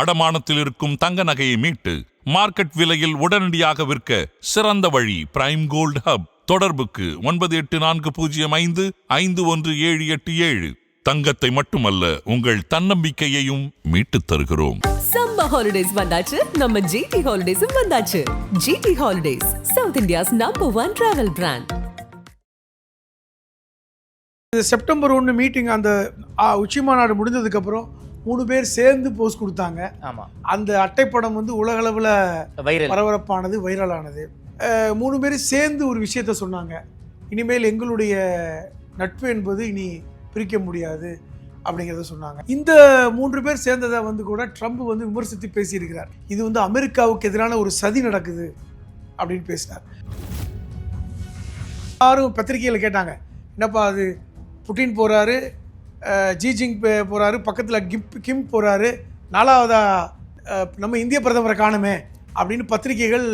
அடமானத்தில் இருக்கும் தங்க நகையை மீட்டு மார்க்கெட் விலையில் உடனடியாக விற்க சிறந்த வழி பிரைம் கோல்ட் ஹப் தொடர்புக்கு ஒன்பது எட்டு நான்கு பூஜ்ஜியம் ஐந்து ஐந்து ஒன்று ஏழு எட்டு ஏழு. தங்கத்தை மட்டுமல்ல உங்கள் தன்னம்பிக்கையையும் மீட்டுத் தருகிறோம். சம்மர் ஹாலிடேஸ் வந்தாச்சு நம்ம ஜிடி ஹாலிடேஸும் வந்தாச்சு. GT holidays South India's number one travel brand September ஒன்று மீட்டிங் அந்த உச்சி மாநாடு முடிஞ்சதுக்கப்புறம் மூணு பேர் சேர்ந்து போஸ் கொடுத்தாங்க. ஆமா. அந்த அட்டைப்படம் வந்து உலகளவில் வைரல். பரபரப்பானது வைரலானது. மூணு பேர் சேர்ந்து ஒரு விஷயத்த சொன்னாங்க. இனிமேல் எங்களுடைய நட்பு என்பது இனி பிரிக்க முடியாது அப்படிங்கிறத சொன்னாங்க. இந்த மூன்று பேர் சேர்ந்ததை வந்து கூட ட்ரம்ப் வந்து விமர்சித்து பேசியிருக்கிறார். இது வந்து அமெரிக்காவுக்கு எதிரான ஒரு சதி நடக்குது அப்படின்னு பேசினார். யாரும் பத்திரிகையில் கேட்டாங்க. என்னப்பா அது புட்டின் போகிறாரு ஜிஜிங் போகிறாரு பக்கத்தில் கிப் கிம் போகிறாரு நாலாவதா அஹ், நம்ம இந்திய பிரதமரை காணுமே அப்படின்னு பத்திரிகைகள்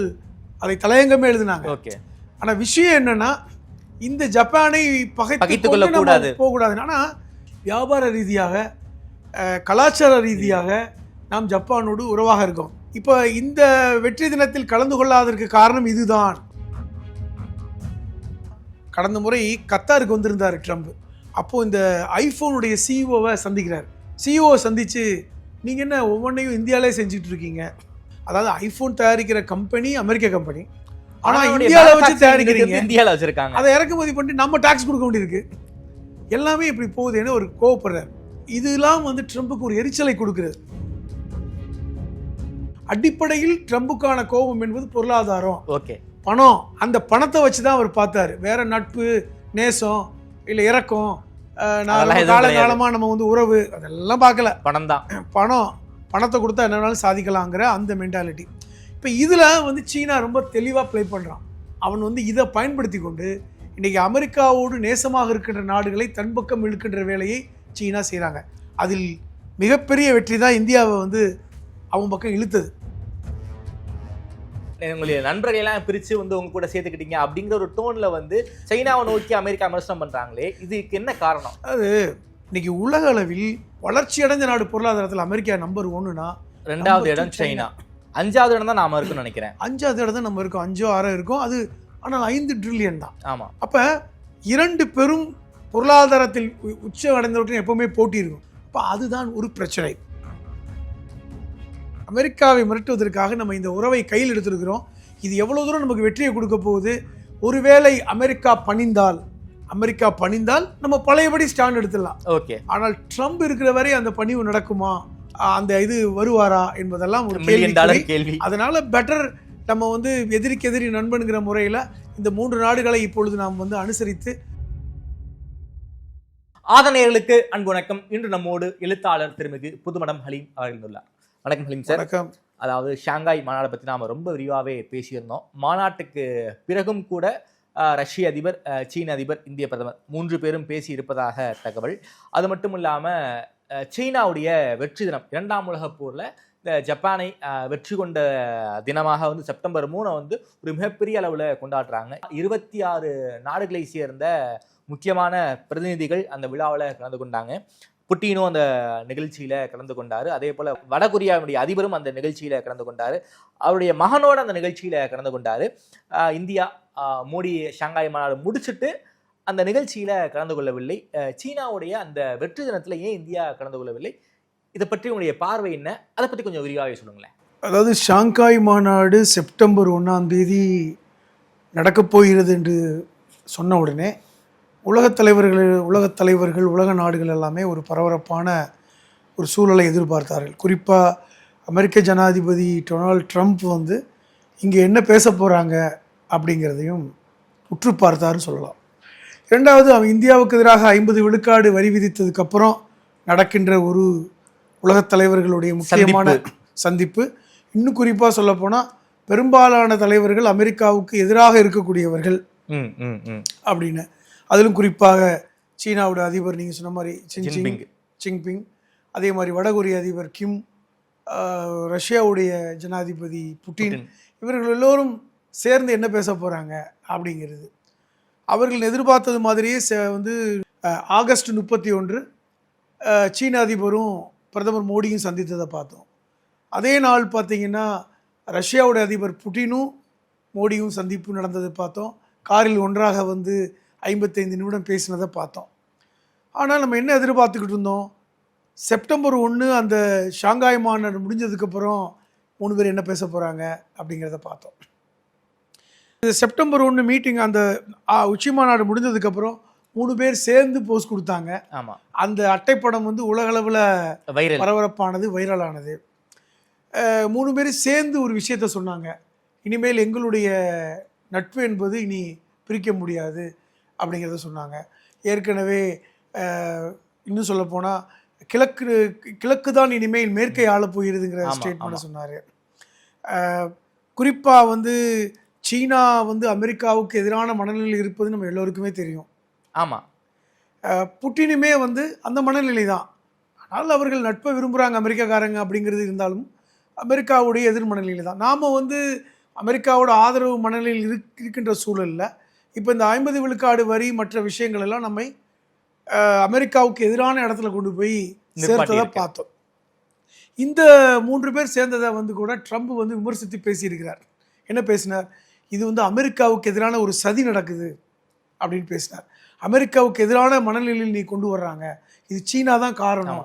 அதை தலையங்கமே எழுதினாங்க. ஓகே. ஆனால் விஷயம் என்னன்னா இந்த ஜப்பானை பகைத்து கொள்ளக்கூடாது. போகக்கூடாது ஆனால் வியாபார ரீதியாக கலாச்சார ரீதியாக நாம் ஜப்பானோடு உறவாக இருக்கோம். இப்போ இந்த வெற்றி தினத்தில் கலந்து கொள்ளாததற்கு காரணம் இதுதான். கடந்த முறை கத்தாருக்கு வந்திருந்தார் ட்ரம்ப். அப்போ இந்த ஐஃபோனுடைய சிஇஓவை சந்திக்கிறார். சிஇஓ சந்திச்சு நீங்க என்ன ஒவ்வொன்றையும் இந்தியாவிலே செஞ்சுட்டு இருக்கீங்க? அதாவது ஐஃபோன் தயாரிக்கிற கம்பெனி அமெரிக்க கம்பெனி. ஆனா அவனுடைய இந்தியாவில் வச்சு தயாரிக்கிறீங்க இந்தியால வச்சிருக்காங்க. அதை இறக்குமதி பண்ணி நம்ம டாக்ஸ் கொடுக்க வேண்டியிருக்கு. எல்லாமே இப்படி போகுதுன்னு ஒரு கோவப்படுறார். இதெல்லாம் வந்து ட்ரம்புக்கு ஒரு எரிச்சலை கொடுக்கிறது. அடிப்படையில் ட்ரம்புக்கான கோபம் என்பது பொருளாதாரம். ஓகே. பணம். அந்த பணத்தை வச்சு தான் அவர் பார்த்தாரு. வேற நட்பு நேசம் இல்லை இறக்கம் காலங்காலமாக நம்ம வந்து உறவு அதெல்லாம் பார்க்கல. பணம் தான். பணம் பணத்தை கொடுத்தா என்ன வேணாலும் சாதிக்கலாங்கிற அந்த மென்டாலிட்டி இப்போ இதில் வந்து சீனா ரொம்ப தெளிவாக ப்ளே பண்ணுறான் அவன் வந்து இதை பயன்படுத்தி கொண்டு இன்றைக்கி அமெரிக்காவோடு நேசமாக இருக்கின்ற நாடுகளை தன் பக்கம் இழுக்கின்ற வேலையை சீனா செய்கிறாங்க அதில் மிகப்பெரிய வெற்றி தான் இந்தியாவை வந்து அவன் பக்கம் இழுத்தது. உங்களுடைய நண்பர்கள் எல்லாம் பிரிச்சு வந்து உங்க கூட சேர்த்துக்கிட்டீங்க அப்படிங்கிற ஒரு டோன்ல வந்து சைனாவை நோக்கி அமெரிக்கா விமர்சனம் பண்றாங்களே இதுக்கு என்ன காரணம்? அது இன்னைக்கு உலக அளவில் வளர்ச்சி அடைஞ்ச நாடு பொருளாதாரத்தில் அமெரிக்கா நம்பர் ஒன்றுனா ரெண்டாவது இடம் சைனா. அஞ்சாவது இடம் தான் நாம இருக்குன்னு நினைக்கிறேன். அஞ்சாவது இடம் தான் நம்ம இருக்கோம். அஞ்சோ ஆறோ இருக்கும். அது ஆனால் ஐந்து ட்ரில்லியன் தான். ஆமா. அப்போ இரண்டு பெரும் பொருளாதாரத்தில் உச்ச அடைந்தவற்றின் எப்பவுமே போட்டி இருக்கும். அப்போ அதுதான் ஒரு பிரச்சனை. அமெரிக்காவை மிரட்டுவதற்காக நம்ம இந்த உறவை கையில் எடுத்திருக்கிறோம். இது எவ்வளோ தூரம் நமக்கு வெற்றியை கொடுக்க போகுது? ஒருவேளை அமெரிக்கா பணிந்தால் அமெரிக்கா பணிந்தால் நம்ம பழையபடி ஸ்டாண்ட் எடுத்துடலாம். ஓகே. ஆனால் ட்ரம்ப் இருக்கிற வரை அந்த பணிவு நடக்குமா? அந்த இது வருவாரா என்பதெல்லாம் ஒரு கேள்வி. அதனால பெட்டர் நம்ம வந்து எதிரிக்கு எதிரி நண்பனுங்கிற முறையில் இந்த மூன்று நாடுகளை இப்பொழுது நாம் வந்து அனுசரித்து ஆதனையர்களுக்கு அன்பு வணக்கம். இன்று நம்மோடு எழுத்தாளர் திருமிகு புதுமடம் ஹலீம் அவர்கள் உள்ளார். வணக்கம் ஹலீம் சார். வணக்கம். அதாவது ஷாங்காய் மாநாடை பற்றி நாம் ரொம்ப விரிவாகவே பேசியிருந்தோம். மாநாட்டுக்கு பிறகும் கூட ரஷ்ய அதிபர் சீன அதிபர் இந்திய பிரதமர் மூன்று பேரும் பேசி இருப்பதாக தகவல். அது மட்டும் இல்லாமல் சீனாவுடைய வெற்றி தினம் இரண்டாம் உலகப் போரில் இந்த ஜப்பானை வெற்றி கொண்ட தினமாக வந்து செப்டம்பர் மூணை வந்து ஒரு மிகப்பெரிய அளவில் கொண்டாடுறாங்க. இருபத்தி ஆறு நாடுகளை சேர்ந்த முக்கியமான பிரதிநிதிகள் அந்த விழாவில் கலந்து கொண்டாங்க. புட்டினும் அந்த நிகழ்ச்சியில் கலந்து கொண்டார். அதே போல் வடகொரியாவுடைய அதிபரும் அந்த நிகழ்ச்சியில் கலந்து கொண்டார். அவருடைய மகனோட அந்த நிகழ்ச்சியில் கலந்து கொண்டாரு. இந்தியா மோடி ஷாங்காய் மாநாடு முடிச்சுட்டு அந்த நிகழ்ச்சியில் கலந்து கொள்ளவில்லை. சீனாவுடைய அந்த வெற்றி தினத்தில் ஏன் இந்தியா கலந்து கொள்ளவில்லை? இதை பற்றி உங்களுடைய பார்வை என்ன? அதை பற்றி கொஞ்சம் விரிவாகவே சொல்லுங்களேன். அதாவது ஷாங்காய் மாநாடு செப்டம்பர் ஒன்றாம் தேதி நடக்கப் போகிறது என்று சொன்ன உடனே உலகத் தலைவர்கள் உலகத் தலைவர்கள் உலக நாடுகள் எல்லாமே ஒரு பரபரப்பான ஒரு சூழலை எதிர்பார்த்தார்கள். குறிப்பாக அமெரிக்க ஜனாதிபதி டொனால்ட் ட்ரம்ப் வந்து இங்கே என்ன பேச போகிறாங்க அப்படிங்கிறதையும் உற்று பார்த்தாருன்னு சொல்லலாம். இரண்டாவது அவன் இந்தியாவுக்கு எதிராக ஐம்பது விழுக்காடு வரி விதித்ததுக்கப்புறம் நடக்கின்ற ஒரு உலகத் தலைவர்களுடைய முக்கியமான சந்திப்பு. இன்னும் குறிப்பாக சொல்லப்போனால் பெரும்பாலான தலைவர்கள் அமெரிக்காவுக்கு எதிராக இருக்கக்கூடியவர்கள் ம் ம் ம். அப்படின்னு. அதிலும் குறிப்பாக சீனாவோட அதிபர் நீங்கள் சொன்ன மாதிரி சின் ஜின்பிங். ஜிங்பிங் அதே மாதிரி வடகொரிய அதிபர் கிம் ரஷ்யாவுடைய ஜனாதிபதி புட்டின். இவர்கள் எல்லோரும் சேர்ந்து என்ன பேச போகிறாங்க அப்படிங்கிறது. அவர்கள் எதிர்பார்த்தது மாதிரியே ச- வந்து ஆகஸ்ட் முப்பத்தி ஒன்று சீன அதிபரும் பிரதமர் மோடியும் சந்தித்ததை பார்த்தோம். அதே நாள் பார்த்தீங்கன்னா ரஷ்யாவுடைய அதிபர் புட்டினும் மோடியும் சந்திப்பு நடந்ததை பார்த்தோம். காரில் ஒன்றாக வந்து ஐம்பத்தைந்து நிமிடம் பேசினதை பார்த்தோம். ஆனால் நம்ம என்ன எதிர்பார்த்துக்கிட்டு இருந்தோம்? செப்டம்பர் ஒன்று அந்த ஷாங்காய் மாநாடு முடிஞ்சதுக்கப்புறம் மூணு பேர் என்ன பேச போகிறாங்க அப்படிங்கிறத பார்த்தோம். இந்த செப்டம்பர் ஒன்று மீட்டிங் அந்த உச்சி மாநாடு முடிஞ்சதுக்கப்புறம் மூணு பேர் சேர்ந்து போஸ்ட் கொடுத்தாங்க. ஆமா. அந்த அட்டைப்படம் வந்து உலகளவில் வைரல். பரபரப்பானது வைரலானது. மூணு பேர் சேர்ந்து ஒரு விஷயத்த சொன்னாங்க. இனிமேல் எங்களுடைய நட்பு என்பது இனி பிரிக்க முடியாது. அப்படிங்கிறத சொன்னாங்க. ஏற்கனவே இன்னும் சொல்ல போனால் கிழக்கு கிழக்கு தான் இனிமேல் மேற்கை ஆளப் போகிறதுங்கிற ஸ்டேட்மெண்ட். சொன்னார். குறிப்பாக வந்து சீனா வந்து அமெரிக்காவுக்கு எதிரான மனநிலையில் இருப்பது நம்ம எல்லோருக்குமே தெரியும். ஆமா. அஹ் புட்டினுமே வந்து அந்த மனநிலை தான். ஆனால் அவர்கள் நட்பை விரும்புகிறாங்க அமெரிக்காக்காரங்க அப்படிங்கிறது இருந்தாலும் அமெரிக்காவுடைய எதிர் மனநிலை தான். நாம் வந்து அமெரிக்காவோட ஆதரவு மனநிலையில் இருக் இருக்கின்ற சூழலில் இப்போ இந்த ஐம்பது விழுக்காடு வரி மற்ற விஷயங்கள் எல்லாம் நம்மை அமெரிக்காவுக்கு எதிரான இடத்துல கொண்டு போய் சேர்த்ததை. பார்த்தோம். இந்த மூன்று பேர் சேர்ந்ததை வந்து கூட ட்ரம்ப் வந்து விமர்சித்து பேசியிருக்கிறார். என்ன பேசினார்? இது வந்து அமெரிக்காவுக்கு எதிரான ஒரு சதி நடக்குது அப்படின்னு பேசினார். அமெரிக்காவுக்கு எதிரான மனநிலையில் நீ கொண்டு வர்றாங்க. இது சீனா தான் காரணம்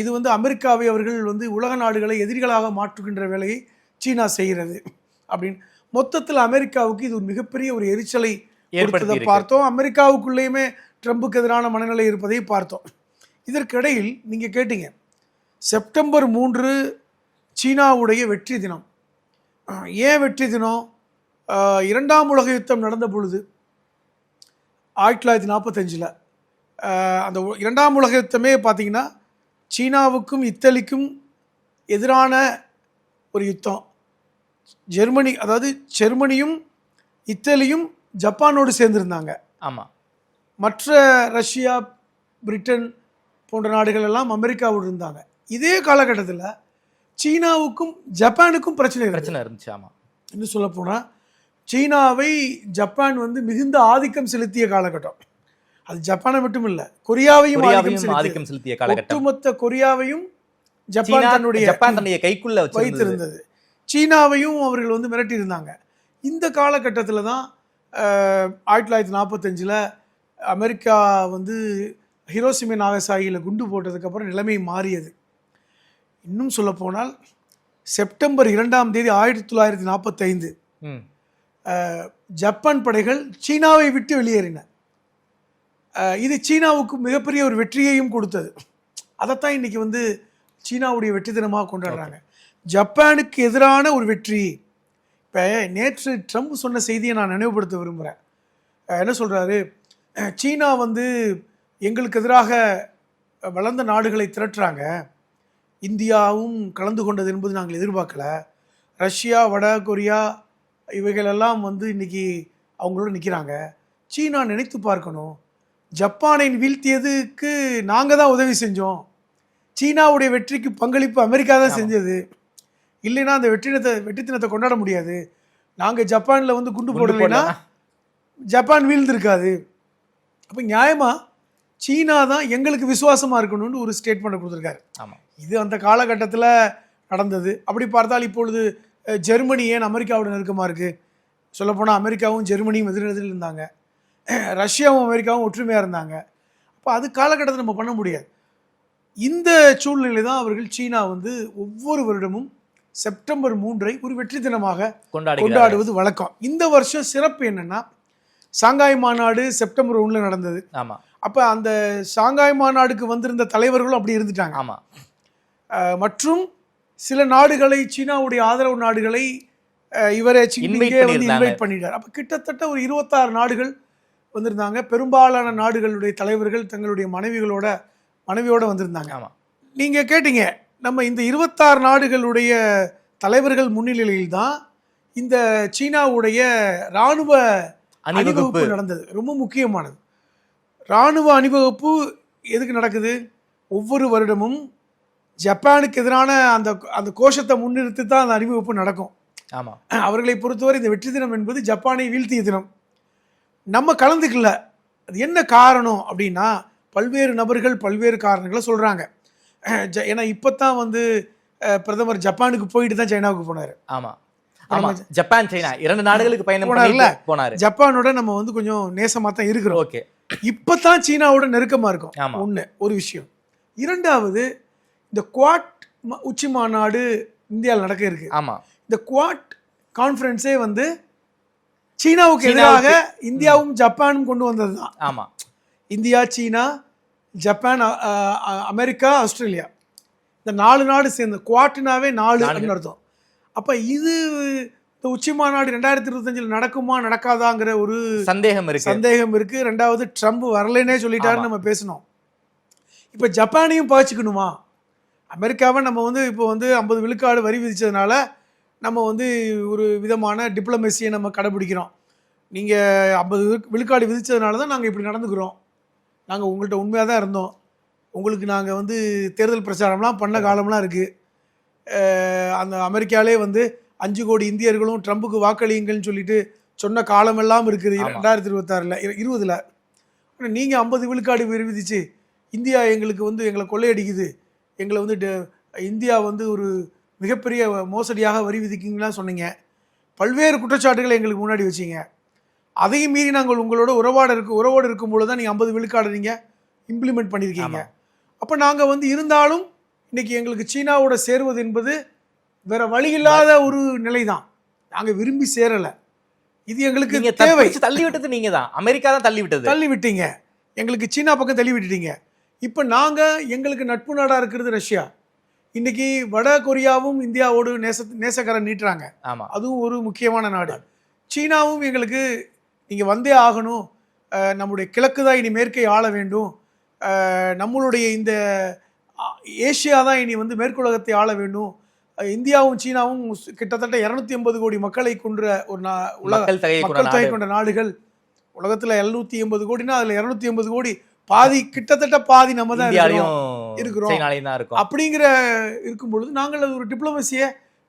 இது வந்து அமெரிக்காவை அவர்கள் வந்து உலக நாடுகளை எதிரிகளாக மாற்றுகின்ற வேலையை சீனா செய்கிறது அப்படின்னு மொத்தத்தில் அமெரிக்காவுக்கு இது ஒரு மிகப்பெரிய ஒரு எரிச்சலை கொடுத்ததை ஏற்படுத்தி பார்த்தோம். அமெரிக்காவுக்குள்ளேயுமே ட்ரம்புக்கு எதிரான மனநிலை இருப்பதை பார்த்தோம். இதற்கிடையில் நீங்கள் கேட்டீங்க செப்டம்பர் மூன்று சீனாவுடைய வெற்றி தினம். ஏன் வெற்றி தினம்? இரண்டாம் உலக யுத்தம் நடந்த பொழுது ஆயிரத்தி தொள்ளாயிரத்தி நாற்பத்தஞ்சில் அந்த இரண்டாம் உலக யுத்தமே பார்த்தீங்கன்னா சீனாவுக்கும் இத்தாலிக்கும் எதிரான ஒரு யுத்தம். ஜெர்மனி அதாவது ஜெர்மனியும் இத்தாலியும் ஜப்பானோடு சேர்ந்திருந்தாங்க. ஆமா. மற்ற ரஷ்யா பிரிட்டன் போன்ற நாடுகள் எல்லாம் அமெரிக்காவோடு இருந்தாங்க. இதே காலகட்டத்தில் சீனாவுக்கும் ஜப்பானுக்கும் பிரச்சனை இருந்துச்சு பிரச்சனை இருந்துச்சு ஆமா. இன்னும் சொல்ல போனால் சீனாவை ஜப்பான் வந்து மிகுந்த ஆதிக்கம் செலுத்திய காலகட்டம். அது ஜப்பானை மட்டும் இல்லை கொரியாவையும் ஆதிக்கம் செலுத்திய காலகட்டம். ஒட்டுமொத்த கொரியாவையும் ஜப்பான் தன்னுடைய ஜப்பான் தன்னுடைய கைக்குள்ள வைத்திருந்தது. சீனாவையும் அவர்கள் வந்து மிரட்டி இருந்தாங்க இந்த காலகட்டத்தில் தான் ஆயிரத்தி தொள்ளாயிரத்தி நாற்பத்தஞ்சில் அமெரிக்கா வந்து ஹிரோசிமே நாகசாகியில் குண்டு போட்டதுக்கப்புறம் நிலைமை மாறியது. இன்னும் சொல்லப்போனால் செப்டம்பர் இரண்டாம் தேதி ஆயிரத்தி தொள்ளாயிரத்தி நாற்பத்தைந்து. ஜப்பான் படைகள் சீனாவை விட்டு வெளியேறின. இது சீனாவுக்கு மிகப்பெரிய ஒரு வெற்றியையும் கொடுத்தது. அதைத்தான் இன்னைக்கு வந்து சீனாவுடைய வெற்றி தினமாக கொண்டாடுறாங்க ஜப்பானுக்கு எதிரான ஒரு வெற்றி. இப்போ நேற்று ட்ரம்ப் சொன்ன செய்தியை நான் நினைவுபடுத்த விரும்புகிறேன் என்ன சொல்கிறாரு சீனா வந்து எங்களுக்கு எதிராக வளர்ந்த நாடுகளை திரட்டுறாங்க. இந்தியாவும் கலந்து கொண்டது என்பது நாங்கள் எதிர்பார்க்கல. ரஷ்யா வட கொரியா இவைகளெல்லாம் வந்து இன்னைக்கு அவங்களோட நிற்கிறாங்க சீனா நினைத்து பார்க்கணும். ஜப்பானை வீழ்த்தியதுக்கு நாங்கள் தான் உதவி செஞ்சோம். சீனாவுடைய வெற்றிக்கு பங்களிப்பு அமெரிக்கா தான். செஞ்சது. இல்லைன்னா அந்த வெற்றி தினத்தை வெற்றி தினத்தை கொண்டாட முடியாது. நாங்கள் ஜப்பானில் வந்து குண்டு போடலைன்னா போடலனா? ஜப்பான் வீழ்ந்திருக்காது. அப்போ நியாயமாக சீனா தான் எங்களுக்கு விசுவாசமாக இருக்கணும்னு ஒரு ஸ்டேட்மெண்ட் கொடுத்துருக்காரு. ஆமா. இது அந்த காலகட்டத்தில் நடந்தது. அப்படி பார்த்தால் இப்பொழுது ஜெர்மனி ஏன் அமெரிக்காவோட நெருக்கமாக இருக்குது சொல்லப்போனால் அமெரிக்காவும் ஜெர்மனியும் எதிரெதிரில் இருந்தாங்க. ரஷ்யாவும் அமெரிக்காவும் ஒற்றுமையாக இருந்தாங்க. அப்போ அது காலகட்டத்தை நம்ம பண்ண முடியாது. இந்த சூழ்நிலை தான் அவர்கள் சீனா வந்து ஒவ்வொரு வருடமும் செப்டம்பர் மூன்றை ஒரு வெற்றி தினமாக கொண்டாடுவது வழக்கம். இந்த வருஷம் சிறப்பு என்னன்னா சாங்காய் மாநாடு செப்டம்பர் ஒன்றில் நடந்தது. ஆமா. அப்போ அந்த ஷாங்காய் மாநாடுக்கு வந்திருந்த தலைவர்களும் அப்படி இருந்துட்டாங்க. ஆமா. அஹ், மற்றும் சில நாடுகளை சீனாவுடைய ஆதரவு நாடுகளை இவரை இங்கே வந்து. இன்வைட் பண்ணிட்டார். அப்போ கிட்டத்தட்ட ஒரு இருபத்தாறு நாடுகள் வந்திருந்தாங்க. பெரும்பாலான நாடுகளுடைய தலைவர்கள் தங்களுடைய மனைவிகளோட மனைவியோட வந்திருந்தாங்க. ஆமா. நீங்கள் கேட்டீங்க நம்ம இந்த இருபத்தாறு நாடுகளுடைய தலைவர்கள் முன்னிலையில் தான் இந்த சீனாவுடைய இராணுவ அணிவகுப்பு. நடந்தது. ரொம்ப முக்கியமானது. இராணுவ அணிவகுப்பு எதுக்கு நடக்குது? ஒவ்வொரு வருடமும் ஜப்பானுக்கு எதிரான அந்த அந்த கோஷத்தை முன்னிறுத்தி தான் அந்த அணிவகுப்பு நடக்கும். ஆமா. அவர்களை பொறுத்தவரை இந்த வெற்றி தினம் என்பது ஜப்பானை வீழ்த்திய தினம். நம்ம கலந்துக்கல. அது என்ன காரணம் அப்படின்னா பல்வேறு நபர்கள் பல்வேறு காரணங்களை சொல்கிறாங்க ஏன்னா இப்போ தான் வந்து பிரதமர் ஜப்பானுக்கு போயிட்டு தான் சைனாவுக்கு போனார். ஆமா. ஆமா. ஜப்பான் சைனா இரண்டு நாடுகளுக்கு பயணம் போனார்ல? போனாரு. ஜப்பானோட நம்ம வந்து கொஞ்சம் நேசமாக தான் இருக்கிறோம். ஓகே. இப்பதான் சீனாவோட நெருக்கமா இருக்கும். ஒண்ணு ஒரு விஷயம். இரண்டாவது இந்த குவாட் உச்சி மாநாடு இந்தியாவில் நடக்க இருக்கு. ஆமா. இந்த குவாட் கான்ஃபரன்ஸே வந்து சீனாவுக்கு எதிராக இந்தியாவும் ஜப்பானும் கொண்டு வந்தது தான் ஆமா. India China Japan America Australia. இந்த நாலு நாடு சேர்ந்து குவாட்னாவே நாலு அப்படின்னு அர்த்தம். அப்ப இது இந்த உச்சி மாநாடு ரெண்டாயிரத்தி இருபத்தஞ்சில் நடக்குமா நடக்காதாங்கிற ஒரு சந்தேகம் இருக்கு. சந்தேகம் இருக்கு. ரெண்டாவது ட்ரம்ப் வரலைன்னே சொல்லிட்டாருன்னு நம்ம பேசணும். இப்போ ஜப்பானையும் பாய்ச்சிக்கணுமா? அமெரிக்காவை நம்ம வந்து இப்போ வந்து ஐம்பது விழுக்காடு வரி விதிச்சதுனால நம்ம வந்து ஒரு விதமான டிப்ளமேசியை நம்ம கடைபிடிக்கிறோம். நீங்கள் ஐம்பது விழுக்காடு விதிச்சதுனால தான் நாங்கள் இப்படி நடந்துக்கிறோம். நாங்கள் உங்கள்கிட்ட உண்மையாக தான் இருந்தோம். உங்களுக்கு நாங்கள் வந்து தேர்தல் பிரச்சாரம்லாம் பண்ண காலம்லாம் இருக்குது அந்த அமெரிக்காலே வந்து அஞ்சு கோடி இந்தியர்களும் ட்ரம்புக்கு வாக்களியுங்கள்னு சொல்லிட்டு சொன்ன காலமெல்லாம் இருக்குது. ரெண்டாயிரத்தி இருபத்தாறில் இருபதில். ஆனால் நீங்கள் ஐம்பது விழுக்காடு வரி விதிச்சு இந்தியா எங்களுக்கு வந்து எங்களை கொள்ளையடிக்குது. எங்களை வந்து இந்தியா வந்து ஒரு மிகப்பெரிய மோசடியாக வரி விதிக்கிங்கலாம் சொன்னீங்க. பல்வேறு குற்றச்சாட்டுகளை எங்களுக்கு முன்னாடி வச்சீங்க. அதையும் மீறி நாங்கள் உங்களோட உறவாட இருக்கு உறவோடு இருக்கும்போது தான் நீங்கள் ஐம்பது விழுக்காடு நீங்கள் இம்ப்ளிமெண்ட் பண்ணியிருக்கீங்க. அப்போ நாங்கள் வந்து இருந்தாலும் இன்னைக்கு எங்களுக்கு சீனாவோட சேருவது என்பது வேற வழி இல்லாத ஒரு நிலை தான் நாங்கள் விரும்பி சேரலை. இது எங்களுக்கு தேவை. தள்ளி விட்டது நீங்க தான் அமெரிக்கா தான் தள்ளி விட்டது தள்ளி விட்டீங்க எங்களுக்கு சீனா பக்கம் தள்ளி விட்டுட்டீங்க இப்போ நாங்கள் எங்களுக்கு நட்பு நாடாக இருக்கிறது ரஷ்யா. இன்னைக்கு வட கொரியாவும் இந்தியாவோடு நேச நேசக்கரம் நீட்டுறாங்க. ஆமா. அதுவும் ஒரு முக்கியமான நாடு. சீனாவும் எங்களுக்கு நீங்கள் வந்தே ஆகணும். நம்முடைய கிழக்கு தான் இனி மேற்கை ஆள வேண்டும். நம்மளுடைய இந்த ஏசியா தான் இனி வந்து மேற்குலகத்தை ஆள வேண்டும். இந்தியாவும் சீனாவும் கிட்டத்தட்ட இரநூத்தி எண்பது கோடி மக்களை கொன்ற ஒரு நா உலக மக்கள் தொகை. கொண்ட நாடுகள். உலகத்தில் எழுநூத்தி எண்பது கோடினா அதில் இரநூத்தி எண்பது கோடி பாதி கிட்டத்தட்ட பாதி நம்ம தான் இருக்கிறோம். அப்படிங்கிற இருக்கும். பொழுது நாங்கள் அது ஒரு டிப்ளமசியை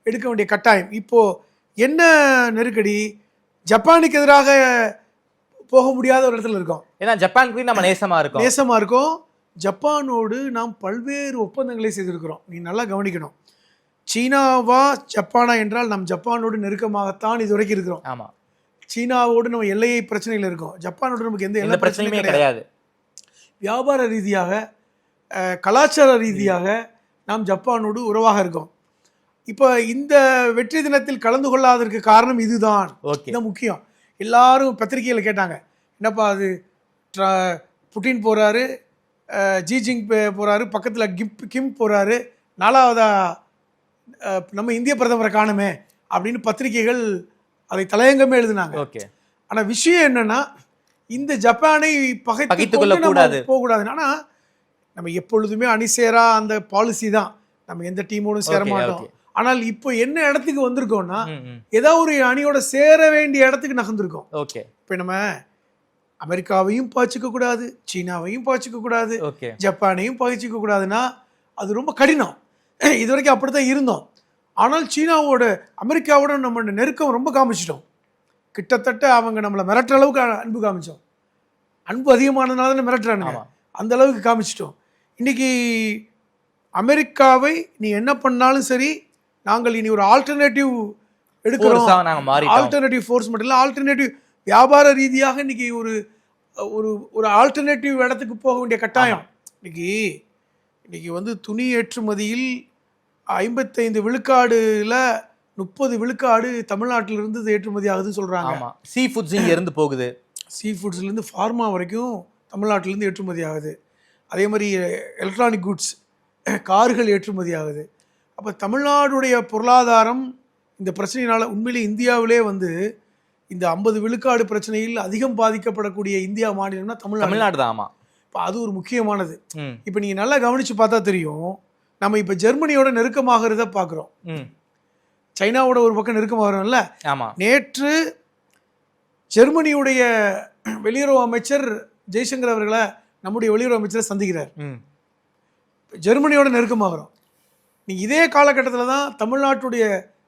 எடுக்க வேண்டிய கட்டாயம். இப்போ என்ன நெருக்கடி? ஜப்பானுக்கு எதிராக போக முடியாத ஒரு இடத்துல இருக்கோம். ஏன்னா ஜப்பானுக்கு நம்ம நேசமா இருக்கோம். நேசமா இருக்கோம். ஜப்பானோடு நாம் பல்வேறு ஒப்பந்தங்களை செய்திருக்கிறோம். நீ நல்லா கவனிக்கணும். சீனாவா ஜப்பானா என்றால் நம் ஜப்பானோடு நெருக்கமாகத்தான் இதுவரைக்கும் இருக்கிறோம். ஆமா. சீனாவோடு நம்ம எல்லையை பிரச்சனையில் இருக்கோம். ஜப்பானோடு நமக்கு எந்த எல்லை பிரச்சனையுமே கிடையாது. வியாபார ரீதியாக கலாச்சார ரீதியாக நாம் ஜப்பானோடு உறவாக இருக்கோம். இப்போ இந்த வெற்றி தினத்தில் கலந்து கொள்ளாததற்கு காரணம் இதுதான். ஓகே முக்கியம். எல்லாரும் பத்திரிகையில் கேட்டாங்க. என்னப்பா அது? புட்டின் போறாரு அஹ், ஜி ஜிங் போறாரு பக்கத்தில் கிம் கிம் போறாரு நாலாவதா நம்ம இந்திய பிரதமரை காணுமே அப்படின்னு பத்திரிகைகள் அதை தலையங்கமே எழுதினாங்க. ஓகே ஆனா விஷயம் என்னன்னா இந்த ஜப்பானை பகைத்து கொள்ளக்கூடாது. போகக்கூடாது ஆனா நம்ம எப்பொழுதுமே அணிசேரா அந்த பாலிசி தான். நம்ம எந்த டீமோடும் சேர மாட்டோம். ஆனால் இப்போ என்ன இடத்துக்கு வந்திருக்கோம்னா ம், ம். ஏதோ ஒரு அணியோட சேர வேண்டிய இடத்துக்கு நகர்ந்திருக்கோம். ஓகே. இப்போ நம்ம அமெரிக்காவையும் பாய்ச்சிக்க கூடாது சீனாவையும் பாய்ச்சிக்க கூடாது ஓகே. ஜப்பானையும் பாய்ச்சிக்க கூடாதுன்னா அது ரொம்ப கடினம். இது வரைக்கும் அப்படித்தான் இருந்தோம். ஆனால் சீனாவோட அமெரிக்காவோட நம்ம நெருக்கம் ரொம்ப காமிச்சிட்டோம். கிட்டத்தட்ட அவங்க நம்மளை மிரட்டுற அளவுக்கு அன்பு காமிச்சோம். அன்பு அதிகமானதுனால தானே மிரட்டுறானுங்க. அந்த அளவுக்கு காமிச்சிட்டோம். இன்னைக்கு அமெரிக்காவை நீ என்ன பண்ணாலும் சரி நாங்கள் இனி ஒரு ஆல்டர்னேட்டிவ் எடுக்கிறோம். ஆல்டர்னேட்டிவ் ஃபோர்ஸ் மட்டும் இல்லை ஆல்டர்னேட்டிவ் வியாபார ரீதியாக இன்னைக்கு ஒரு ஒரு ஒரு ஆல்டர்னேட்டிவ் இடத்துக்கு போக வேண்டிய கட்டாயம். இன்னைக்கு இன்னைக்கு வந்து துணி ஏற்றுமதியில் ஐம்பத்தைந்து விழுக்காடுல முப்பது விழுக்காடு தமிழ்நாட்டிலிருந்து இது ஏற்றுமதி ஆகுதுன்னு சொல்றாங்க. ஆமா. சீ ஃபுட்ஸ் இங்க இருந்து போகுது. சீ ஃபுட்ஸ்லேருந்து ஃபார்மா வரைக்கும் தமிழ்நாட்டிலேருந்து ஏற்றுமதி ஆகுது. அதே மாதிரி எலக்ட்ரானிக் குட்ஸ் கார்கள் ஏற்றுமதி ஆகுது. அப்போ தமிழ்நாடுடைய பொருளாதாரம் இந்த பிரச்சனையினால உண்மையிலே இந்தியாவிலே வந்து இந்த ஐம்பது விழுக்காடு பிரச்சனையில் அதிகம் பாதிக்கப்படக்கூடிய இந்தியா மாநிலம்னா தமிழ்நாடு. தமிழ்நாடு தான் ஆமா. இப்போ அது ஒரு முக்கியமானது. இப்போ நீங்கள் நல்லா கவனித்து பார்த்தா தெரியும் நம்ம இப்போ ஜெர்மனியோட நெருக்கமாகிறத பார்க்குறோம் சைனாவோட ஒரு பக்கம் நெருக்கமாகறோம்ல? ஆமா. நேற்று ஜெர்மனியுடைய வெளியுறவு அமைச்சர் ஜெய்சங்கர் அவர்களை நம்முடைய வெளியுறவு அமைச்சரை சந்திக்கிறார். ஜெர்மனியோட நெருக்கமாகறோம். நீ இதே காலகட்டத்தில் தான் தமிழ்நாட்டுடைய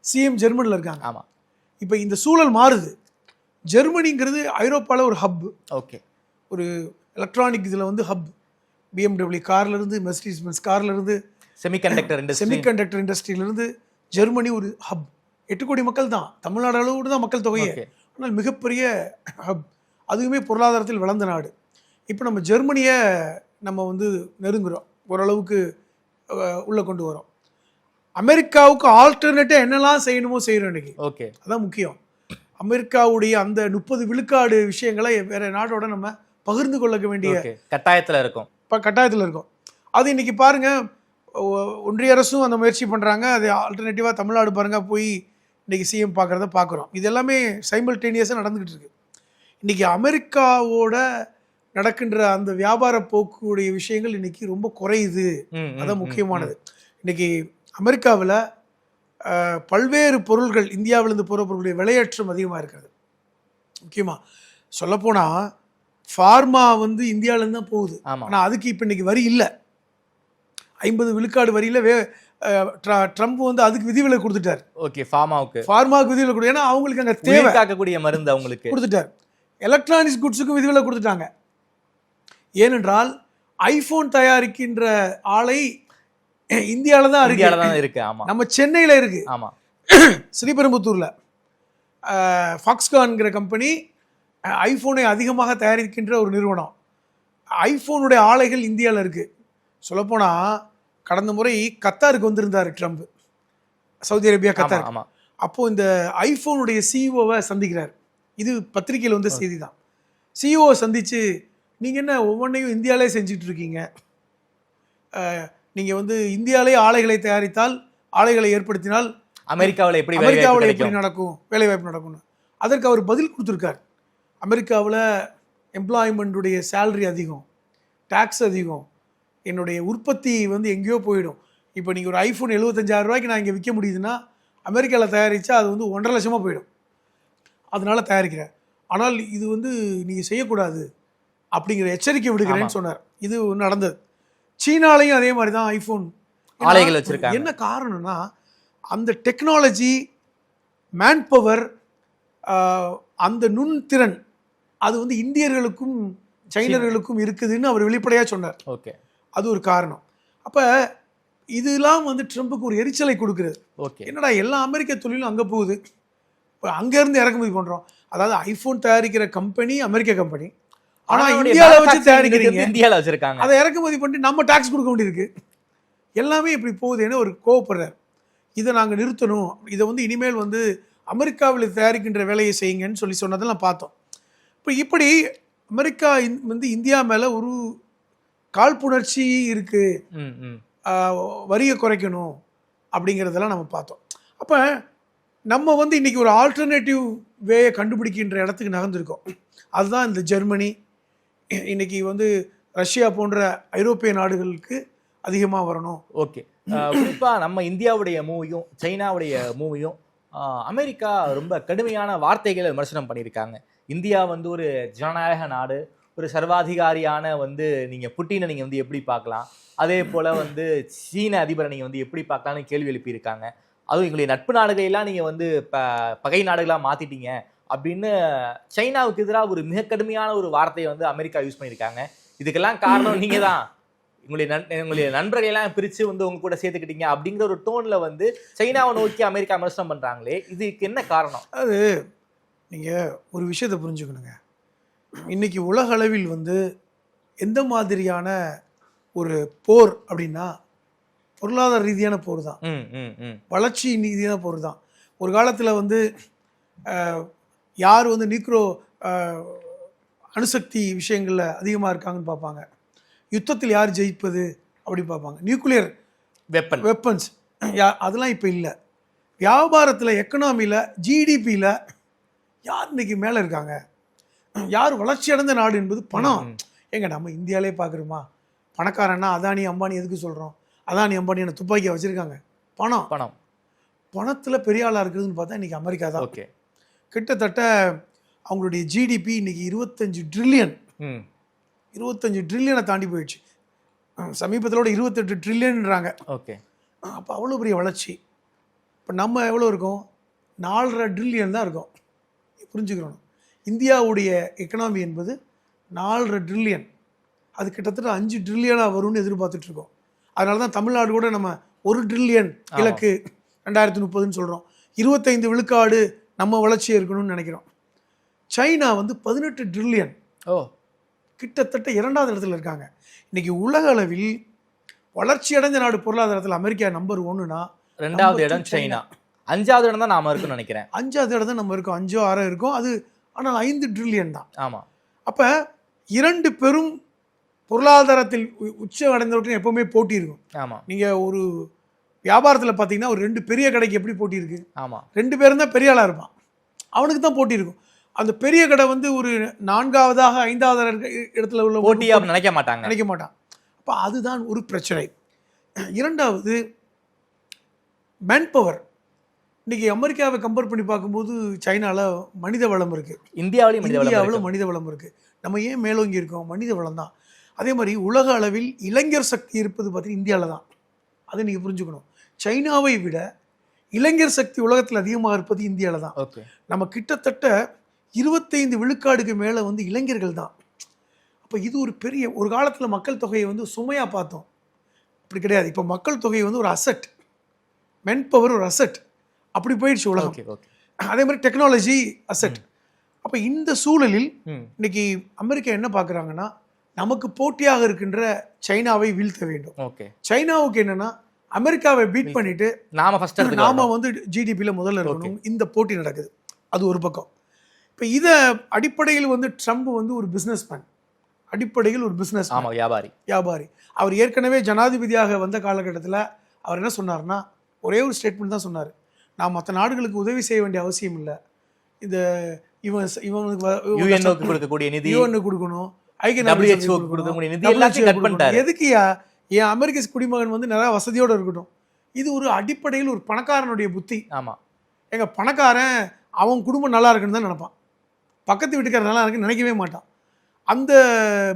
சிஎம் ஜெர்மனியில் இருக்காங்க. ஆமா. இப்போ இந்த சூழல் மாறுது. ஜெர்மனிங்கிறது ஐரோப்பாவில் ஒரு ஹப் ஓகே. ஒரு எலக்ட்ரானிக் இதில் வந்து ஹப் பிஎம்டபிள்யூ கார்லேருந்து மெர்சிடிஸ் பென்ஸ் கார்லேருந்து செமிகண்டக்டர் இண்டஸ்ட்ரி செமிகண்டக்டர் இண்டஸ்ட்ரியிலிருந்து ஜெர்மனி ஒரு ஹப் எட்டு கோடி மக்கள் தான். தமிழ்நாடு அளவோடு தான் மக்கள் தொகையே. ஆனால் மிகப்பெரிய ஹப் அதுவுமே பொருளாதாரத்தில் வளர்ந்த நாடு. இப்போ நம்ம ஜெர்மனியை நம்ம வந்து நெருங்குறோம். ஓரளவுக்கு உள்ள கொண்டு வரோம். அமெரிக்காவுக்கு ஆல்டர்னேட்டாக என்னெல்லாம் செய்யணுமோ செய்கிறோம் இன்னைக்கு. ஓகே அதான் முக்கியம். அமெரிக்காவுடைய அந்த முப்பது விழுக்காடு விஷயங்களை வேற நாடோட நம்ம பகிர்ந்து கொள்ள வேண்டிய கட்டாயத்துல இருக்கும். இப்போ கட்டாயத்தில் இருக்கும். அது இன்னைக்கு பாருங்க ஒ- ஒன்றிய அரசும் அந்த முயற்சி பண்ணுறாங்க அது ஆல்டர்னேட்டிவாக தமிழ்நாடு பாருங்க போய் இன்னைக்கு சிஎம் பார்க்குறத பார்க்குறோம் இது எல்லாமே சைமல்டேனியஸாக நடந்துக்கிட்டு இருக்கு. இன்னைக்கு அமெரிக்காவோட நடக்கின்ற அந்த வியாபார போக்குடைய விஷயங்கள் இன்னைக்கு ரொம்ப குறையுது. அதான் முக்கியமானது. இன்னைக்கு அமெரிக்காவில் பல்வேறு பொருள்கள் இந்தியாவிலிருந்து போகிற பொருளுடைய விலையேற்றம் அதிகமாக இருக்கிறது. முக்கியமாக சொல்லப்போனால் ஃபார்மா வந்து இந்தியாவிலேருந்து தான் போகுது. ஆனால் அதுக்கு இப்போ இன்னைக்கு வரி இல்லை. ஐம்பது விழுக்காடு வரியில் வே ட்ரம்ப் வந்து அதுக்கு விதிவிலக்கு கொடுத்துட்டார். ஓகே ஃபார்மாவுக்கு ஃபார்மாவுக்கு விதிவிலக்கு கொடு ஏன்னா அவங்களுக்கு அங்கே தேவை. காக்கக்கூடிய மருந்து அவங்களுக்கு. கொடுத்துட்டார். எலக்ட்ரானிக்ஸ் குட்ஸுக்கும் விதிவிலக்கு கொடுத்துட்டாங்க. ஏனென்றால் ஐஃபோன் தயாரிக்கின்ற ஆலை இந்தியாவில் தான் இருக்கு. இந்தியால தான் இருக்கு ஆமா. நம்ம சென்னையில் இருக்கு. ஆமா. ஸ்ரீபெரும்புத்தூரில் ஃபாக்ஸ்கான்ங்கிற கம்பெனி ஐஃபோனை அதிகமாக தயாரிக்கின்ற ஒரு நிறுவனம். ஐஃபோனுடைய ஆலைகள் இந்தியாவில் இருக்குது சொல்லப்போனால் கடந்த முறை கத்தாருக்கு வந்திருந்தார் ட்ரம்ப் சவுதி அரேபியா கத்தார் அப்போது இந்த ஐஃபோனுடைய சிஇஓவை சந்திக்கிறார். இது பத்திரிக்கையில் வந்த செய்தி தான் சிஇஓ சந்தித்து நீங்கள் என்ன ஒவ்வொன்றையும் இந்தியாவிலே செஞ்சுட்டு இருக்கீங்க? நீங்கள் வந்து இந்தியாவிலே ஆலைகளை தயாரித்தால் ஆலைகளை ஏற்படுத்தினால் அமெரிக்காவுல எப்படி அமெரிக்காவில் எப்படி நடக்கும்? வேலை வாய்ப்பு நடக்கும்னு. அதற்கு அவர் பதில் கொடுத்துருக்கார். அமெரிக்காவில் எம்ப்ளாய்மெண்ட்டுடைய சேலரி அதிகம் டேக்ஸ் அதிகம். என்னுடைய உற்பத்தி வந்து எங்கேயோ போயிடும். இப்போ நீங்கள் ஒரு ஐஃபோன் எழுபத்தஞ்சாயிரம் ரூபாய்க்கு நான் இங்கே விற்க முடியுதுன்னா அமெரிக்காவில் தயாரித்தா அது வந்து ஒன்றரை லட்சமாக போயிடும். அதனால தயாரிக்கிறேன் ஆனால் இது வந்து நீங்கள் செய்யக்கூடாது அப்படிங்கிற எச்சரிக்கை விடுகிறேன்னு சொன்னார். இது நடந்தது. சீனாலையும் அதே மாதிரி தான் ஐஃபோன் ஆலைகள் வச்சிருக்காங்க. என்ன காரணம்னா அந்த டெக்னாலஜி மேன் பவர் அந்த நுண்திறன் அது வந்து இந்தியர்களுக்கும் சைனர்களுக்கும் இருக்குதுன்னு அவர் வெளிப்படையாக சொன்னார். ஓகே. அது ஒரு காரணம். அப்போ இதெல்லாம் வந்து ட்ரம்புக்கு ஒரு எரிச்சலை கொடுக்குறது. ஓகே. என்னடா எல்லா அமெரிக்க தொழிலும் அங்கே போகுது. இப்போ அங்கேருந்து இறக்குமதி பண்ணுறோம் அதாவது ஐஃபோன் தயாரிக்கிற கம்பெனி அமெரிக்க கம்பெனி ஆனால் அவனுடைய இந்தியாவில் வச்சு தயாரிக்கிறீங்க. இந்தியால வச்சிருக்காங்க. அதை இறக்குமதி பண்ணிட்டு நம்ம டாக்ஸ் கொடுக்க வேண்டியிருக்கு. எல்லாமே இப்படி போகுதுன்னு ஒரு கோவப்படுறார். இதை நாங்கள் நிறுத்தணும். இதை வந்து இனிமேல் வந்து அமெரிக்காவில் தயாரிக்கின்ற வேலையை செய்யுங்கன்னு சொல்லி சொன்னதெல்லாம் பார்த்தோம். இப்போ இப்படி அமெரிக்கா இந்- வந்து இந்தியா மேலே ஒரு காழ்ப்புணர்ச்சி இருக்குது வரியை குறைக்கணும் அப்படிங்கிறதெல்லாம் நம்ம பார்த்தோம். அப்போ நம்ம வந்து இன்னைக்கு ஒரு ஆல்டர்னேட்டிவ் வேயை கண்டுபிடிக்கின்ற இடத்துக்கு நகர்ந்திருக்கோம். அதுதான் இந்த ஜெர்மனி இன்னைக்கு வந்து ரஷ்யா போன்ற ஐரோப்பிய நாடுகளுக்கு அதிகமாக வரணும். ஓகே. குறிப்பாக நம்ம இந்தியாவுடைய மூவியும் சைனாவுடைய மூவியும் அமெரிக்கா ரொம்ப கடுமையான வார்த்தைகளை விமர்சனம் பண்ணியிருக்காங்க. இந்தியா வந்து ஒரு ஜனநாயக நாடு ஒரு சர்வாதிகாரியான வந்து நீங்கள் புட்டினை நீங்கள் வந்து எப்படி பார்க்கலாம்? அதே போல் வந்து சீன அதிபரை நீங்கள் வந்து எப்படி பார்க்கலாம்னு கேள்வி எழுப்பியிருக்காங்க. அதுவும் எங்களுடைய நட்பு நாடுகளெல்லாம் நீங்கள் வந்து ப பகை நாடுகளாக மாற்றிட்டீங்க அப்படின்னு சைனாவுக்கு எதிராக ஒரு மிக கடுமையான ஒரு வார்த்தையை வந்து அமெரிக்கா யூஸ் பண்ணியிருக்காங்க. இதுக்கெல்லாம் காரணம் நீங்க தான் உங்களுடைய உங்களுடைய நண்பர்களை எல்லாம் பிரிச்சு வந்து உங்க கூட சேர்த்துக்கிட்டீங்க அப்படிங்கிற ஒரு டோன்ல வந்து சைனாவை நோக்கி அமெரிக்கா விமர்சனம் பண்றாங்களே இதுக்கு என்ன காரணம்? அது நீங்கள் ஒரு விஷயத்தை புரிஞ்சுக்கணுங்க. இன்னைக்கு உலக அளவில் வந்து எந்த மாதிரியான ஒரு போர் அப்படின்னா பொருளாதார ரீதியான போர் தான் ம் ம் ம். வளர்ச்சி ரீதியான போர் தான் ஒரு காலத்தில் வந்து யார் வந்து நியூக்ரோ அணுசக்தி விஷயங்களில் அதிகமாக இருக்காங்கன்னு பார்ப்பாங்க. யுத்தத்தில் யார் ஜெயிப்பது அப்படி பார்ப்பாங்க. நியூக்ளியர் வெப்பன் வெப்பன்ஸ் யா அதெல்லாம் இப்போ இல்லை. வியாபாரத்தில் எக்கனாமியில் ஜிடிபியில் யார் இன்னைக்கு மேலே இருக்காங்க? யார் வளர்ச்சி அடைந்த நாடு என்பது பணம். ஏங்க நம்ம இந்தியாவிலே பார்க்குறோமா? பணக்காரன்னா அதானி அம்பானி எதுக்கு சொல்கிறோம் அதானி அம்பானி என்ன துப்பாக்கியை வச்சுருக்காங்க. பணம். பணம். பணத்தில் பெரிய ஆளாக இருக்குதுன்னு பார்த்தா இன்றைக்கி அமெரிக்கா தான். ஓகே. கிட்டத்தட்ட அவங்களுடைய ஜிடிபி இன்னைக்கு இருபத்தஞ்சு ட்ரில்லியன் இருபத்தஞ்சு ட்ரில்லியனை தாண்டி போயிடுச்சு. சமீபத்திலோட இருபத்தெட்டு ட்ரில்லியன்றாங்க ஓகே. அப்போ அவ்வளோ பெரிய வளர்ச்சி. இப்போ நம்ம எவ்வளோ இருக்கோம்? நாலரை ட்ரில்லியன் தான் இருக்கோம். புரிஞ்சுக்கிறோம் இந்தியாவுடைய எக்கனாமி என்பது நாலரை ட்ரில்லியன் அது கிட்டத்தட்ட அஞ்சு ட்ரில்லியனாக வரும்னு எதிர்பார்த்துட்டு இருக்கோம். அதனால தான் தமிழ்நாடு கூட நம்ம ஒரு ட்ரில்லியன் இலக்கு ரெண்டாயிரத்தி முப்பதுன்னு சொல்கிறோம் இருபத்தைந்து விழுக்காடு நம்ம வளர்ச்சி இருக்கணும்னு நினைக்கிறோம். சைனா வந்து பதினெட்டு ட்ரில்லியன் ஓ. கிட்டத்தட்ட இரண்டாவது இடத்துல இருக்காங்க. இன்னைக்கு உலக அளவில் வளர்ச்சி அடைஞ்ச நாடு பொருளாதாரத்தில் அமெரிக்கா நம்பர் ஒன்றுனா ரெண்டாவது இடம் சைனா. அஞ்சாவது இடம் தான் நாம இருக்குன்னு நினைக்கிறேன். அஞ்சாவது இடம் தான் நம்ம இருக்கோம். அஞ்சோ ஆறோ இருக்கும். அது ஆனால் ஐந்து ட்ரில்லியன் தான். ஆமா. அப்போ இரண்டு பெரும் பொருளாதாரத்தில் உச்ச அடைந்தவற்றின் எப்பவுமே போட்டி இருக்கும். ஆமா. நீங்கள் ஒரு வியாபாரத்தில் பார்த்தீங்கன்னா ஒரு ரெண்டு பெரிய கடைக்கு எப்படி போட்டி இருக்கு? ஆமா. ரெண்டு பேரும் தான் பெரிய ஆளாக இருப்பான். அவனுக்கு தான் போட்டி இருக்கும். அந்த பெரிய கடை வந்து ஒரு நான்காவதாக ஐந்தாவது இடத்துல உள்ள போட்டியா அப்படி நினைக்க மாட்டாங்க. நினைக்க மாட்டான். அப்போ அதுதான் ஒரு பிரச்சனை. இரண்டாவது மேன் பவர் இன்னைக்கு அமெரிக்காவை கம்பேர் பண்ணி பார்க்கும்போது சைனால மனித வளம் இருக்கு. இந்தியாவிலேயும் இந்தியாவில். மனித வளம் இருக்கு. நம்ம ஏன் மேலோங்கி இருக்கோம்? மனித வளம் தான். அதே மாதிரி உலக அளவில் இளைஞர் சக்தி இருப்பது பார்த்தீங்கன்னா இந்தியாவில் தான். அதை நீங்கள் புரிஞ்சுக்கணும். சைனாவை விட இளைஞர் சக்தி உலகத்தில் அதிகமாக இருப்பது இந்தியாவில் தான் நம்ம கிட்டத்தட்ட இருபத்தைந்து விழுக்காடுக்கு மேலே வந்து இளைஞர்கள் தான் அப்போ இது ஒரு பெரிய ஒரு காலத்தில் மக்கள் தொகையை வந்து சுமையாக பார்த்தோம். அப்படி கிடையாது. இப்போ மக்கள் தொகை வந்து ஒரு அசட் மென் பவர் ஒரு அசட் அப்படி போயிடுச்சு உலகம். அதே மாதிரி டெக்னாலஜி அசட் அப்போ இந்த சூழலில் இன்னைக்கு அமெரிக்கா என்ன பார்க்குறாங்கன்னா நமக்கு போட்டியாக இருக்கின்ற சைனாவை வீழ்த்த வேண்டும். ஓகே. சைனாவுக்கு என்னன்னா அமெரிக்காவை பீட் பண்ணிட்டு நாம ஃபர்ஸ்ட் நாம வந்து ஜிடிபியில் முதல்ல இருக்கணும். இந்த போட்டி நடக்குது. அது ஒரு பக்கம். இப்போ இதை அடிப்படையில் வந்து ட்ரம்ப் வந்து ஒரு பிஸ்னஸ் மேன் அடிப்படையில் ஒரு பிஸ்னஸ் ஆமா வியாபாரி. வியாபாரி. அவர் ஏற்கனவே ஜனாதிபதியாக வந்த காலகட்டத்தில் அவர் என்ன சொன்னார்னா ஒரே ஒரு ஸ்டேட்மெண்ட் தான் சொன்னார். நான் மற்ற நாடுகளுக்கு உதவி செய்ய வேண்டிய அவசியம் இல்லை. இந்த இவன் இவனுக்கு கொடுக்கக்கூடிய நிதி யூஎன் கொடுக்கணும். ஐக்கிய WHO நாடுகள் க்கு சபைக்கு கொடுக்கக்கூடிய நிதி எல்லாத்தையும். எதுக்குயா என் அமெரிக்க குடிமகன் வந்து நிறைய வசதியோட இருக்கட்டும். இது ஒரு அடிப்படையில் ஒரு பணக்காரனுடைய புத்தி. ஆமா. எங்க பணக்காரன் அவன் குடும்பம் நல்லா இருக்குன்னு தான் நினைப்பான். பக்கத்து வீட்டுக்காரர் நல்லா இருக்குன்னு நினைக்கவே மாட்டான். அந்த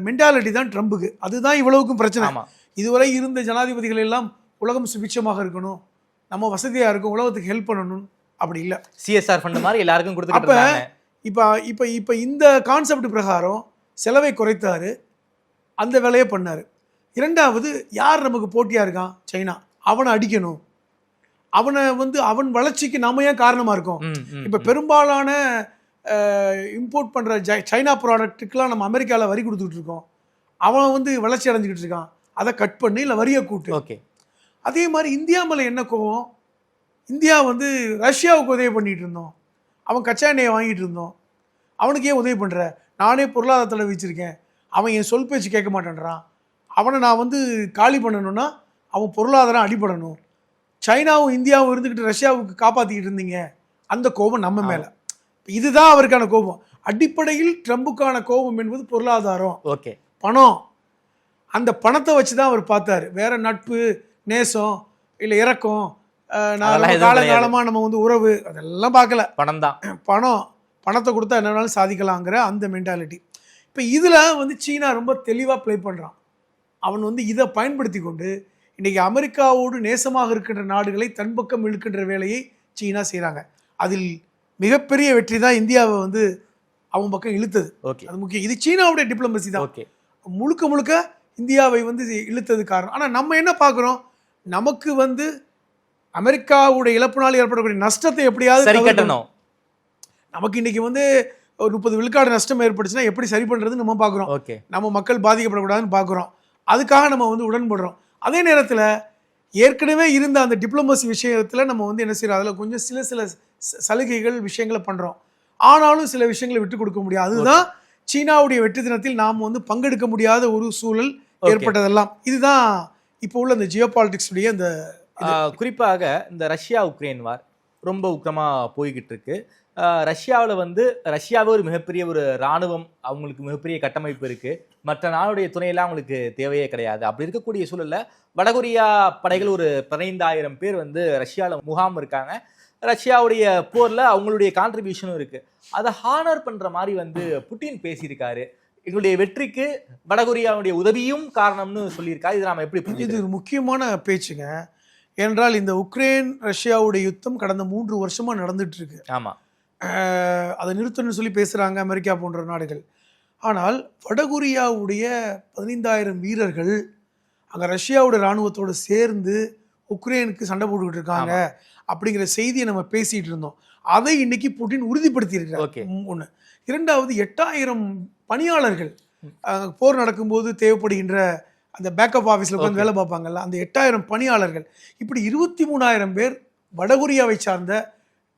மென்டாலிட்டி தான் ட்ரம்புக்கு. அதுதான் இவ்வளவுக்கும் பிரச்சனை. ஆமா. இதுவரை இருந்த ஜனாதிபதிகள் எல்லாம் உலகம் சுபிட்சமாக இருக்கணும். நம்ம வசதியாக இருக்கும் உலகத்துக்கு ஹெல்ப் பண்ணணும். அப்படி இல்லை. சிஎஸ்ஆர் ஃபண்ட் மாதிரி எல்லாருக்கும் கொடுத்துட்டு அப்ப இப்போ இப்போ இப்போ இந்த கான்செப்ட் பிரகாரம் செலவை குறைத்தாரு. அந்த வேலையை பண்ணாரு. இரண்டாவது யார் நமக்கு போட்டியாக இருக்கான்? சைனா. அவனை அடிக்கணும். அவனை வந்து அவன் வளர்ச்சிக்கு நாம ஏன் காரணமாக இருக்கோம்? இப்போ. பெரும்பாலான இம்போர்ட் பண்ணுற சைனா ப்ராடக்ட்டுக்கெலாம் நம்ம அமெரிக்காவில் வரி கொடுத்துட்டு இருக்கோம். அவன் வந்து வளர்ச்சி அடைஞ்சிக்கிட்டு இருக்கான். அதை கட் பண்ணி இல்லை வரியை கூட்டு. ஓகே. அதே மாதிரி இந்தியா மேலே என்ன கோவம்? இந்தியா வந்து ரஷ்யாவுக்கு உதவி பண்ணிட்டு இருந்தோம். அவன் கச்சா எண்ணெயை வாங்கிட்டு இருந்தோம். அவனுக்கு ஏன் உதவி பண்ணுற நானே பொருளாதாரத்தில் வச்சுருக்கேன். அவன் என் சொல் பேச்சு கேட்க மாட்டேன்றான். அவனை நான் வந்து காலி பண்ணணும்னா அவன் பொருளாதாரம் அடிபடணும். சைனாவும் இந்தியாவும் இருந்துக்கிட்டு ரஷ்யாவுக்கு காப்பாற்றிக்கிட்டு இருந்தீங்க. அந்த கோபம் நம்ம மேலே. இதுதான் அவருக்கான கோபம். அடிப்படையில் ட்ரம்புக்கான கோபம் என்பது பொருளாதாரம். ஓகே. பணம். அந்த பணத்தை வச்சு தான் அவர் பார்த்தாரு. வேற நட்பு நேசம் இல்லை இறக்கம். காலங்காலமாக நம்ம வந்து உறவு அதெல்லாம் பார்க்கல. பணம் தான். பணம். பணத்தை கொடுத்தா என்ன வேணாலும் சாதிக்கலாங்கிற அந்த மென்டாலிட்டி இப்போ இதில் வந்து சீனா ரொம்ப தெளிவாக ப்ளே பண்ணுறான் அவன் வந்து இதை பயன்படுத்தி கொண்டு இன்னைக்கு அமெரிக்காவோடு நேசமாக இருக்கின்ற நாடுகளை தன் பக்கம் இழுக்கின்ற வேலையை சீனா செய்கிறாங்க அதில் மிகப்பெரிய வெற்றி தான் இந்தியாவை வந்து அவன் பக்கம் இழுத்தது. ஓகே. அது முக்கியம். இது சீனாவுடைய டிப்ளமசி தான். ஓகே. முழுக்க முழுக்க இந்தியாவை வந்து இழுத்தது காரணம். ஆனால் நம்ம என்ன பார்க்குறோம்? நமக்கு வந்து அமெரிக்காவுடைய இழப்பினால் ஏற்படக்கூடிய நஷ்டத்தை எப்படியாவது சரி. கட்டணும். நமக்கு இன்னைக்கு வந்து ஒரு முப்பது விழுக்காடு நஷ்டம் ஏற்பட்டுச்சுன்னா எப்படி சரி பண்ணுறது நம்ம பார்க்குறோம். ஓகே. நம்ம மக்கள் பாதிக்கப்படக்கூடாதுன்னு பார்க்குறோம். அதுக்காக நம்ம வந்து உடன்படுறோம். அதே நேரத்தில் ஏற்கனவே இருந்த அந்த டிப்ளமசி விஷயத்தில் நம்ம வந்து என்ன செய்யறோம் அதில் கொஞ்சம் சில சில சலுகைகள் விஷயங்களை பண்ணுறோம் ஆனாலும் சில விஷயங்களை விட்டு கொடுக்க முடியாது. அதுதான் சீனாவுடைய வெற்றி தினத்தில் நாம் வந்து பங்கெடுக்க முடியாத ஒரு சூழல். ஏற்பட்டதெல்லாம். இதுதான் இப்போ உள்ள இந்த ஜியோ உடைய அந்த குறிப்பாக இந்த ரஷ்யா உக்ரைன் வார் ரொம்ப உக்கிரமா போய்கிட்டு இருக்கு. ரஷ்யாவில் வந்து ரஷ்யாவே ஒரு மிகப்பெரிய ஒரு ராணுவம் அவங்களுக்கு மிகப்பெரிய கட்டமைப்பு இருக்கு. மற்ற நாடுடைய துணையெல்லாம் அவங்களுக்கு தேவையே கிடையாது. அப்படி இருக்கக்கூடிய சூழல்ல வடகொரியா படைகள் ஒரு பதினைந்தாயிரம் பேர் வந்து ரஷ்யாவில் முகாம் இருக்காங்க. ரஷ்யாவுடைய போர்ல அவங்களுடைய கான்ட்ரிபியூஷனும் இருக்கு. அதை ஹானர் பண்ற மாதிரி வந்து புட்டின் பேசியிருக்காரு. எங்களுடைய வெற்றிக்கு வடகொரியாவுடைய உதவியும் காரணம்னு சொல்லியிருக்காரு. இது நாம எப்படி இது முக்கியமான பேச்சுங்க. ஏனென்றால் இந்த உக்ரைன் ரஷ்யாவுடைய யுத்தம் கடந்த மூன்று வருஷமா நடந்துட்டு இருக்கு. ஆமா. அஹ் அதை நிறுத்தணும்னு சொல்லி பேசுகிறாங்க அமெரிக்கா போன்ற நாடுகள். ஆனால் வடகொரியாவுடைய பதினைந்தாயிரம் வீரர்கள் அங்க ரஷ்யாவோட ராணுவத்தோட சேர்ந்து உக்ரைனுக்கு சண்டை போட்டுக்கிட்டு இருக்காங்க அப்படிங்கிற செய்தியை நம்ம பேசிட்டு இருந்தோம். அதை இன்னைக்கு புட்டின் உறுதிப்படுத்தி Okay. இருக்கிறார் ஒண்ணு. இரண்டாவது எட்டாயிரம் பணியாளர்கள் போர் நடக்கும்போது தேவைப்படுகின்ற அந்த பேக்கப் ஆஃபீஸில் உட்காந்து. வேலை பார்ப்பாங்கல்ல அந்த எட்டாயிரம் பணியாளர்கள். இப்படி இருபத்தி மூணாயிரம் பேர் வடகொரியாவை சார்ந்த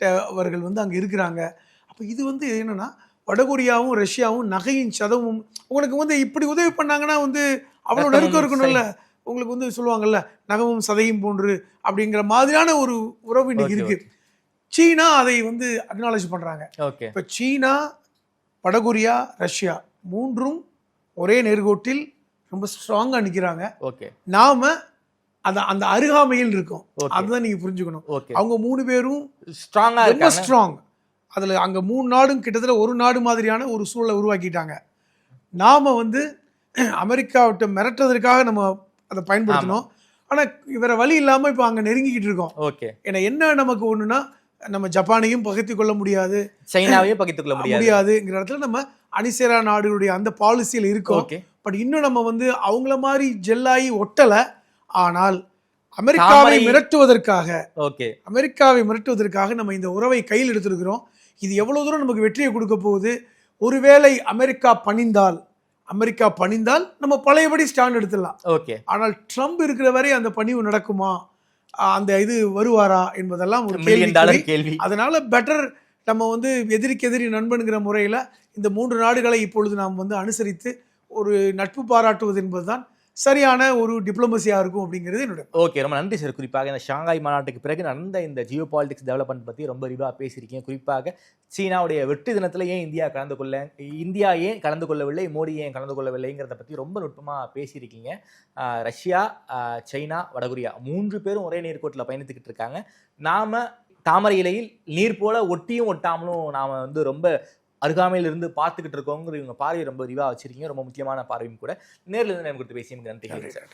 அவர்கள் வந்து அங்கே இருக்கிறாங்க. அப்போ இது வந்து என்னன்னா வடகொரியாவும் ரஷ்யாவும் நகையின் சதமும் உங்களுக்கு வந்து இப்படி உதவி பண்ணாங்கன்னா வந்து அவ்வளோ நெருக்கம் இருக்கணும்ல? உங்களுக்கு வந்து சொல்லுவாங்கல்ல நகமும் சதையும் போன்று அப்படிங்கிற மாதிரியான ஒரு உறவு இன்னைக்கு இருக்கு. சீனா அதை வந்து அக்னாலேஜ் பண்றாங்க. ஓகே. இப்போ சீனா வடகொரியா ரஷ்யா மூன்றும் ஒரே நேர்கோட்டில் ரொம்ப ஸ்ட்ராங்காக நிற்கிறாங்க ஓகே. நாம அந்த அந்த அருகாமையில் இருக்கோம். அதுதான் நீங்க புரிஞ்சுக்கணும். அவங்க மூணு பேரும் ஸ்ட்ராங்கா ரொம்ப ஸ்ட்ராங் அதுல அங்க மூணு நாடும் கிட்டத்தட்ட ஒரு நாடு மாதிரியான ஒரு சூழலை உருவாக்கிட்டாங்க. நாம வந்து அமெரிக்காவிட்ட மிரட்டுறதுக்காக நம்ம அதை பயன்படுத்தினோம். ஆனா வேற வழி இல்லாம இப்போ அங்க நெருங்கிக்கிட்டு இருக்கோம். ஓகே ஏன்னா என்ன நமக்கு ஒண்ணுன்னா நம்ம ஜப்பானையும் பகைத்து கொள்ள முடியாது. சைனாவையும் பகிர்ந்து கொள்ள முடியாது. முடியாதுங்கிற இடத்துல நம்ம அணிசேரா நாடுகளுடைய அந்த பாலிசியில் இருக்கோம். பட் இன்னும் நம்ம வந்து அவங்கள மாதிரி ஜெல்லாகி ஒட்டல. ஆனால் அமெரிக்காவை மிரட்டுவதற்காக ஓகே. அமெரிக்காவை மிரட்டுவதற்காக நம்ம இந்த உறவை கையில் எடுத்திருக்கிறோம். இது எவ்வளவு தூரம் நமக்கு வெற்றியை கொடுக்க போகுது? ஒருவேளை அமெரிக்கா பணிந்தால் அமெரிக்கா பணிந்தால் நம்ம பழையபடி ஸ்டாண்ட் எடுத்துடலாம். ஓகே. ஆனால் ட்ரம்ப் இருக்கிற வரை அந்த பணிவு நடக்குமா? அந்த இது வருவாரா என்பதெல்லாம் ஒரு கேள்வி கேள்வி. அதனால பெட்டர் நம்ம வந்து எதிரிக்கு எதிரி நண்பனுங்கிற முறையில் இந்த மூன்று நாடுகளை இப்பொழுது நாம் வந்து அனுசரித்து ஒரு நட்பு பாராட்டுவது என்பதுதான் சரியான ஒரு டிப்ளமசியாக இருக்கும் அப்படிங்கிறது என்னோட ஓகே ரொம்ப நன்றி சார். குறிப்பாக இந்த ஷாங்காய் மாநாட்டுக்கு பிறகு நடந்த இந்த ஜியோ பாலிடிக்ஸ் டெவலப்மெண்ட் பற்றி ரொம்ப விரிவாக பேசியிருக்கீங்க. குறிப்பாக சீனாவுடைய வெற்றி தினத்தில் ஏன் இந்தியா கலந்து கொள்ள இந்தியா ஏன் கலந்து கொள்ளவில்லை மோடி ஏன் கலந்து கொள்ளவில்லைங்கிறத பற்றி ரொம்ப நுட்பமாக பேசியிருக்கீங்க. ரஷ்யா சைனா வடகொரியா மூன்று பேரும் ஒரே நேர்கோட்டில் பயணித்துக்கிட்டு இருக்காங்க. நாம தாமரை இலையில் நீர் போல ஒட்டியும் ஒட்டாமலும் நாம் வந்து ரொம்ப அருகாமையில் இருந்து பார்த்துக்கிட்டு இருக்கோங்கிற இவங்க பார்வையை ரொம்ப விரிவாக வச்சிருக்கீங்க. ரொம்ப முக்கியமான பார்வையும் கூட. நேரில் இருந்து நம்ம கொடுத்து பேசியும் நன்றி. சார்